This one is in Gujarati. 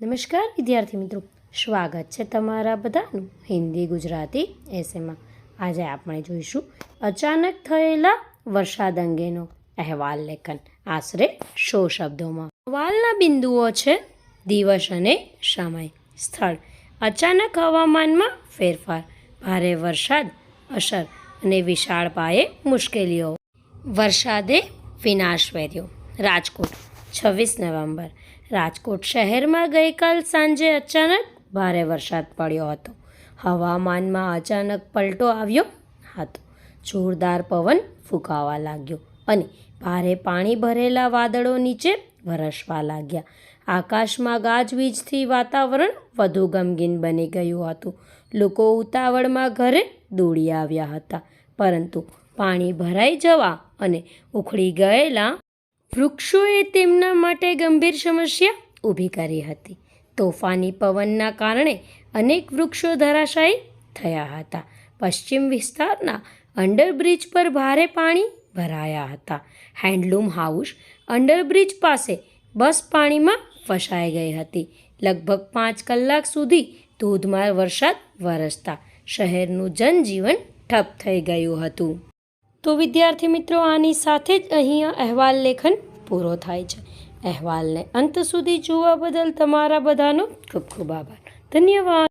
નમસ્કાર, વિદ્યાર્થી મિત્રો. સ્વાગત છે તમારા બધાનું હિન્દી ગુજરાતી એસેમાં આજે આપણે જોઈશું અચાનક થયેલા વરસાદ અંગેનો અહેવાલ લેખન. આશરે સો શબ્દોમાં. અહેવાલના બિંદુઓ છે દિવસ અને સમય, સ્થળ. અચાનક હવામાનમાં ફેરફાર, ભારે વરસાદ, અસર અને વિશાળ પાયે મુશ્કેલીઓ. વરસાદે વિનાશ વેર્યો. રાજકોટ છવ્વીસ નવેમ્બર. રાજકોટ શહેરમાં ગઈકાલ સાંજે અચાનક ભારે વરસાદ પડ્યો હતો. હવામાનમાં અચાનક પલટો આવ્યો હતો. જોરદાર પવન ફૂંકાવા લાગ્યો અને ભારે પાણી ભરેલા વાદળો નીચે વરસવા લાગ્યા. આકાશમાં ગાજવીજથી વાતાવરણ વધુ ગમગીન બની ગયું હતું. લોકો ઉતાવળમાં ઘરે દોડી આવ્યા હતા. પરંતુ પાણી ભરાઈ જવા અને ઉખડી ગયેલા વૃક્ષોએ તેમના માટે ગંભીર સમસ્યા ઊભી કરી હતી. તોફાની પવનના કારણે અનેક વૃક્ષો ધરાશાયી થયા હતા. પશ્ચિમ વિસ્તારના અંડરબ્રિજ પર ભારે પાણી ભરાયા હતા. હેન્ડલૂમ હાઉસ અંડરબ્રિજ પાસે બસ પાણીમાં ફસાઈ ગઈ હતી. લગભગ પાંચ કલાક સુધી ધોધમાર વરસાદ વરસતા શહેરનું જનજીવન ઠપ થઈ ગયું હતું. તો વિદ્યાર્થી મિત્રો, આની સાથે જ અહીંયા અહેવાલ લેખન પૂરો થાય છે. અહેવાલને અંત સુધી જોવા બદલ તમારા બધાનો ખૂબ ખૂબ આભાર. ધન્યવાદ.